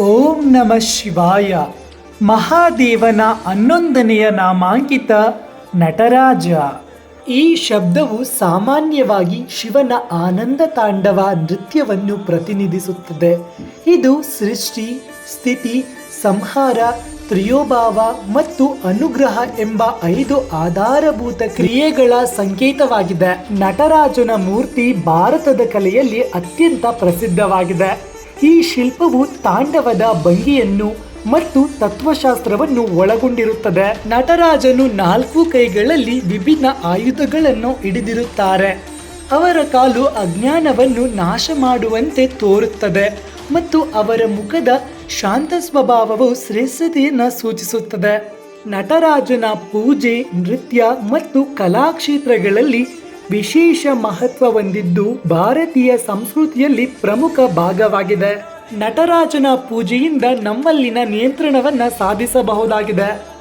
ಓಂ ನಮ ಶಿವಾಯ. ಮಹಾದೇವನ ಹನ್ನೊಂದನೆಯ ನಾಮಾಂಕಿತ ನಟರಾಜ. ಈ ಶಬ್ದವು ಸಾಮಾನ್ಯವಾಗಿ ಶಿವನ ಆನಂದ ತಾಂಡವ ನೃತ್ಯವನ್ನು ಪ್ರತಿನಿಧಿಸುತ್ತದೆ. ಇದು ಸೃಷ್ಟಿ, ಸ್ಥಿತಿ, ಸಂಹಾರ ತ್ರಿಯೋಭಾವ ಮತ್ತು ಅನುಗ್ರಹ ಎಂಬ ಐದು ಆಧಾರಭೂತ ಕ್ರಿಯೆಗಳ ಸಂಕೇತವಾಗಿದೆ. ನಟರಾಜನ ಮೂರ್ತಿ ಭಾರತದ ಕಲೆಯಲ್ಲಿ ಅತ್ಯಂತ ಪ್ರಸಿದ್ಧವಾಗಿದೆ. ಈ ಶಿಲ್ಪವು ತಾಂಡವದ ಭಂಗಿಯನ್ನು ಮತ್ತು ತತ್ವಶಾಸ್ತ್ರವನ್ನು ಒಳಗೊಂಡಿರುತ್ತದೆ. ನಟರಾಜನು ನಾಲ್ಕು ಕೈಗಳಲ್ಲಿ ವಿಭಿನ್ನ ಆಯುಧಗಳನ್ನು ಹಿಡಿದಿರುತ್ತಾರೆ. ಅವರ ಕಾಲು ಅಜ್ಞಾನವನ್ನು ನಾಶ ಮಾಡುವಂತೆ ತೋರುತ್ತದೆ ಮತ್ತು ಅವರ ಮುಖದ ಶಾಂತ ಸ್ವಭಾವವು ಶ್ರೇಷ್ಠತೆಯನ್ನು ಸೂಚಿಸುತ್ತದೆ. ನಟರಾಜನ ಪೂಜೆ, ನೃತ್ಯ ಮತ್ತು ಕಲಾಕ್ಷೇತ್ರಗಳಲ್ಲಿ ವಿಶೇಷ ಮಹತ್ವ ಹೊಂದಿದ್ದು ಭಾರತೀಯ ಸಂಸ್ಕೃತಿಯಲ್ಲಿ ಪ್ರಮುಖ ಭಾಗವಾಗಿದೆ. ನಟರಾಜನ ಪೂಜೆಯಿಂದ ನಮ್ಮಲ್ಲಿನ ನಿಯಂತ್ರಣವನ್ನ ಸಾಧಿಸಬಹುದಾಗಿದೆ.